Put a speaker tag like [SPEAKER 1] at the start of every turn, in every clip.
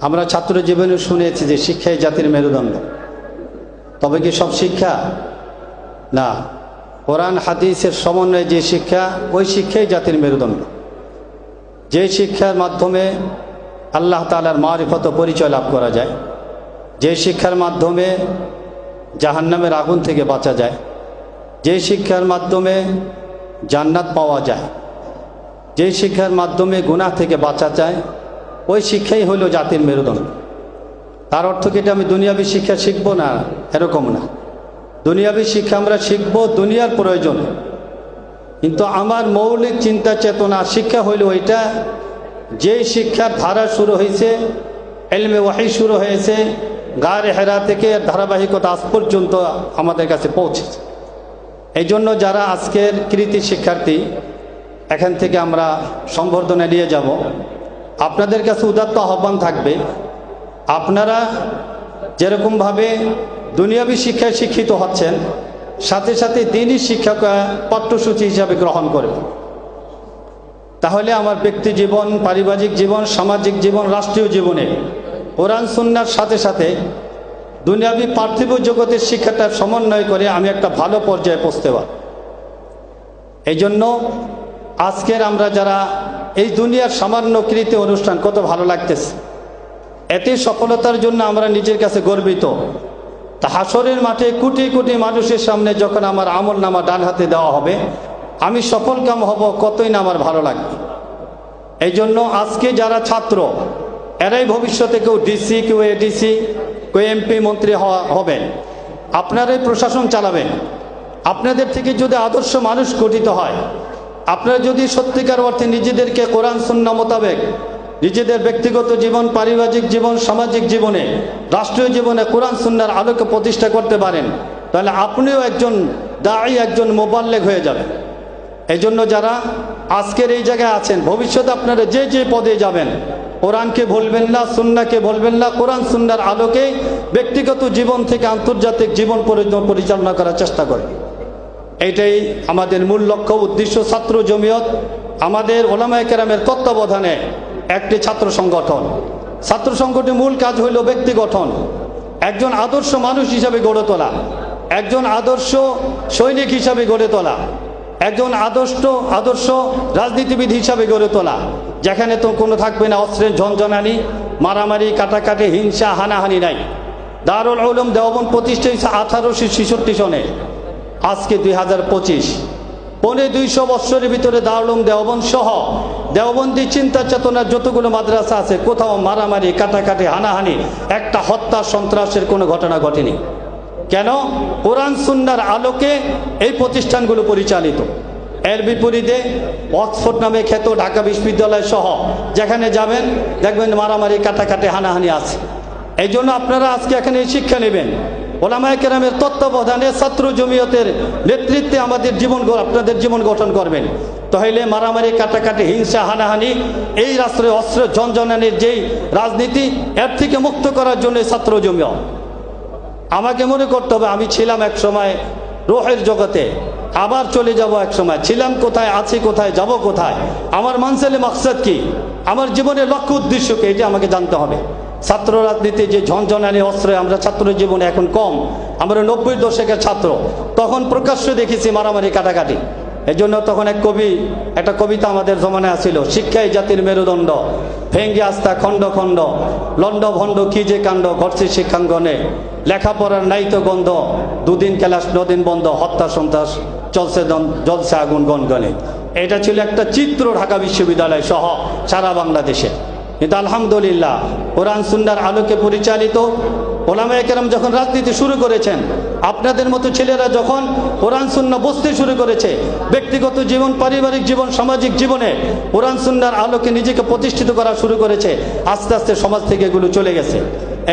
[SPEAKER 1] আমরা ছাত্র জীবনে শুনেছি যে শিক্ষাই জাতির মেরুদণ্ড। তবে কি সব শিক্ষা? না। কোরআন, হাদিসের সমন্বয়ে যে শিক্ষা, ওই শিক্ষাই জাতির মেরুদণ্ড। যে শিক্ষার মাধ্যমে আল্লাহ তালার মারিফত পরিচয় লাভ করা যায়, যে শিক্ষার মাধ্যমে জাহান্নামের আগুন থেকে বাঁচা যায়, যে শিক্ষার মাধ্যমে জান্নাত পাওয়া যায়, যে শিক্ষার মাধ্যমে গুনাহ থেকে বাঁচা যায় ওই শিক্ষাই হইল জাতির মেরুদণ্ড। তার অর্থ কি এটা আমি দুনিয়াবী শিক্ষা শিখব না? এরকম না। দুনিয়াবী শিক্ষা আমরা শিখব দুনিয়ার প্রয়োজন। কিন্তু আমার মৌলিক চিন্তা চেতনা শিক্ষা হইল ওইটা, যেই শিক্ষার ধারা শুরু হয়েছে এলমে ওয়াহি শুরু হয়েছে গায়ে হেরা থেকে ধারাবাহিকতা আজ পর্যন্ত আমাদের কাছে পৌঁছেছে। এই জন্য যারা আজকের কৃতি শিক্ষার্থী, এখান থেকে আমরা সম্বর্ধনা নিয়ে যাব। আপনাদের কাছে উদাত্ত আহ্বান থাকবে। আপনারা যেরকমভাবে দুনিয়াবি শিক্ষায় শিক্ষিত হচ্ছেন, সাথে সাথে দিনই শিক্ষা পাঠ্যসূচি হিসাবে গ্রহণ করবেন। তাহলে আমার ব্যক্তি জীবন, পারিবারিক জীবন, সামাজিক জীবন, রাষ্ট্রীয় জীবনে কোরআন, সুন্নার সাথে সাথে দুনিয়াবি পার্থিব জগতের শিক্ষাটা সমন্বয় করে আমি একটা ভালো পর্যায়ে পৌঁছতে পার এই জন্য আজকের আমরা যারা এই দুনিয়ার সামান্য কৃতি অনুষ্ঠান কত ভালো লাগতেছে। এতে সফলতার জন্য আমরা নিজের কাছে গর্বিত। তা হাসরের মাঠে কোটি কোটি মানুষের সামনে যখন আমার আমল নামা ডান হাতে দেওয়া হবে, আমি সফল কাম হব কতই না আমার ভালো লাগবে। এই জন্য আজকে যারা ছাত্র, এরাই ভবিষ্যতে কেউ ডিসি, কেউ এডিসি, কেউ এমপি মন্ত্রী হওয়া হবেন। আপনারাই প্রশাসন চালাবেন। আপনাদের থেকে যদি আদর্শ মানুষ গঠিত হয় আপনারা যদি সত্যিকার অর্থে নিজেদেরকে কোরআন সুন্না মোতাবেক নিজেদের ব্যক্তিগত জীবন, পারিবারিক জীবন, সামাজিক জীবনে, রাষ্ট্রীয় জীবনে কোরআন সুন্নার আলোকে প্রতিষ্ঠা করতে পারেন, তাহলে আপনিও একজন দায়ী, একজন মোবাল্লেক হয়ে যাবেন। এই জন্য যারা আজকের এই জায়গায় আছেন, ভবিষ্যতে আপনারা যে যে পদে যাবেন, কোরআনকে ভুলবেন না, সুন্নাকে ভুলবেন না, কোরআন সুন্নার আলোকে ব্যক্তিগত জীবন থেকে আন্তর্জাতিক জীবন পরিচালনা করার চেষ্টা করবেন। এইটাই আমাদের মূল লক্ষ্য, উদ্দেশ্য ছাত্র জমিয়ত, আমাদের ওলামায় কেরামের তত্ত্বাবধানে একটি ছাত্র সংগঠন। ছাত্র সংগঠনের মূল কাজ হইল ব্যক্তি গঠন। একজন আদর্শ মানুষ হিসাবে গড়ে তোলা, একজন আদর্শ সৈনিক হিসাবে গড়ে তোলা, একজন আদর্শ আদর্শ রাজনীতিবিদ হিসাবে গড়ে তোলা, যেখানে তো কোনো থাকবে না অস্ত্রের ঝনঝনানি, মারামারি, কাটাকাটি, হিংসা, হানাহানি নাই। দারুল আলম দেওবন প্রতিষ্ঠা আঠারোশো ছেষট্টি সনে। আজকে দুই হাজার পঁচিশ। পৌনে দুইশো বৎসরের ভিতরে দারুলম দেওবন সহ দেওবন্দি চিন্তা চেতনার যতগুলো মাদ্রাসা আছে, কোথাও মারামারি, কাটাকাটি, হানাহানি, একটা হত্যা, সন্ত্রাসের কোনো ঘটনা ঘটেনি। কেন? কোরআন সুন্নার আলোকে এই প্রতিষ্ঠানগুলো পরিচালিত। এর বিপরীতে অক্সফোর্ড নামে খ্যাত ঢাকা বিশ্ববিদ্যালয় সহ যেখানে যাবেন, দেখবেন মারামারি, কাটাকাটি, হানাহানি আছে। এই জন্য আপনারা আজকে এখানে শিক্ষা নেবেন। ওলামায় কেরামের তত্ত্বাবধানে ছাত্র জমিয়তের নেতৃত্বে আমাদের জীবন আপনাদের জীবন গঠন করবেন। তাহলে মারামারি, কাটাকাটি, হিংসা, হানাহানি, এই রাষ্ট্রে অস্ত্র ঝনঝনানির যেই রাজনীতি, এর থেকে মুক্ত করার জন্য ছাত্র জমিয়ত। আমাকে মনে করতে হবে, আমি ছিলাম এক সময় রোহের জগতে, আবার চলে যাব এক সময়। ছিলাম কোথায়, আছি কোথায়, যাব কোথায়? আমার মানসেলে মাকসাদ কি? আমার জীবনের লক্ষ্য উদ্দেশ্য কি? এটা আমাকে জানতে হবে। ছাত্র রাজনীতি যে ঝনঝনানি অস্ত্রে, আমরা ছাত্র জীবনে এখন কম। আমরা নব্বই দশকের ছাত্র। তখন প্রকাশ্য দেখেছি মারামারি, কাটাকাটি। এই জন্য তখন এক কবি, একটা কবিতা আমাদের জমানায় আসছিল শিক্ষাই জাতির মেরুদণ্ড, ভেঙ্গে আস্থা খণ্ড খণ্ড, লণ্ড ভণ্ড কি যে কাণ্ড ঘটছে শিক্ষাঙ্গনে লেখাপড়ার নাইত গন্ধ, দুদিন ক্লাস, নদিন বন্ধ, হত্যা সন্ত্রাস, চলছে জ্বলছে আগুন গনগনে। এটা ছিল একটা চিত্র ঢাকা বিশ্ববিদ্যালয় সহ সারা বাংলাদেশে। কিন্তু আলহামদুলিল্লাহ, কোরআন সুন্নার আলোকে পরিচালিত ওলামা একরাম যখন রাজনীতি শুরু করেছেন, আপনাদের মতো ছেলেরা যখন কোরআন সুন্না বসতে শুরু করেছে, ব্যক্তিগত জীবন, পারিবারিক জীবন, সামাজিক জীবনে কোরআন সুন্নার আলোকে নিজেকে প্রতিষ্ঠিত করা শুরু করেছে, আস্তে আস্তে সমাজ থেকে এগুলো চলে গেছে।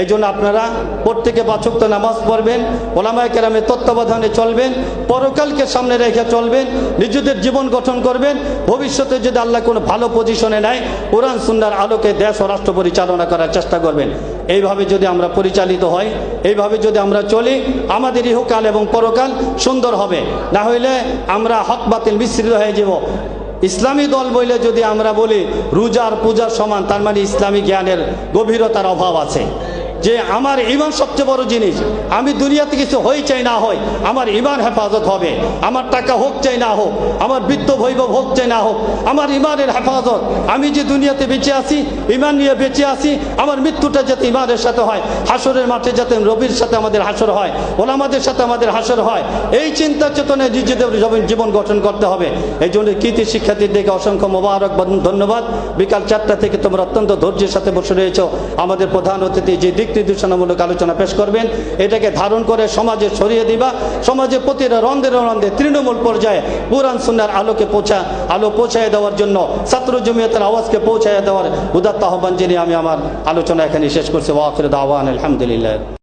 [SPEAKER 1] এই জন্য আপনারা প্রত্যেকে বাচক্ত নামাজ পড়বেন, ওলামায় কেরামে তত্ত্বাবধানে চলবেন, পরকালকে সামনে রেখে চলবেন, নিজেদের জীবন গঠন করবেন, ভবিষ্যতে যদি আল্লাহ কোনো ভালো পজিশনে নেয়, কোরআন সুন্নার আলোকে দেশ ও রাষ্ট্র পরিচালনা করার চেষ্টা করবেন। এইভাবে যদি আমরা পরিচালিত হয় এইভাবে যদি আমরা চলি, আমাদের ইহকাল এবং পরকাল সুন্দর হবে। না হইলে আমরা হক বাতিল মিশ্রিত হয়ে যাব। ইসলামী দল বলে যদি আমরা বলি, রোজার পূজার সমান, তার মানে ইসলামী জ্ঞানের গভীরতার অভাব আছে। যে আমার ইমান সবচেয়ে বড় জিনিস। আমি দুনিয়াতে কিছু হই চাই না হই, আমার ইমান হেফাজত হবে। আমার টাকা হোক চাই না হোক, আমার বৃত্ত বৈভব হোক চাই না হোক, আমার ইমানের হেফাজত। আমি যে দুনিয়াতে বেঁচে আছি ইমান নিয়ে বেঁচে আছি, আমার মৃত্যুটা যাতে ইমানের সাথে হয়, হাসরের মাঠে যাতে রবির সাথে আমাদের হাসর হয়, ওলামাদের সাথে আমাদের হাসর হয়, এই চিন্তা চেতনায় নিজেদের জীবন- গঠন করতে হবে। এই জন্য কৃতি শিক্ষার্থীদেরকে অসংখ্য মোবারক ধন্যবাদ। বিকাল চারটা থেকে তোমরা অত্যন্ত ধৈর্যের সাথে বসে রয়েছ। আমাদের প্রধান অতিথি যে দিক নির্দেশনামূলক আলোচনা পেশ করবেন। এটাকে ধারণ করে সমাজে ছড়িয়ে দিবা। সমাজে প্রতিটা রন্ধে রন্ধে তৃণমূল পর্যায়ে পুরাণ সুন্নার আলোকে পৌঁছা আলো পৌঁছায় দেওয়ার জন্য ছাত্র জমিয়তের আওয়াজকে পৌঁছায় দেওয়ার উদাত্ত আহ্বান জেনে আমি আমার আলোচনা এখানে শেষ করছি। ওয়াকির দাওয়ান, আলহামদুলিল্লাহ।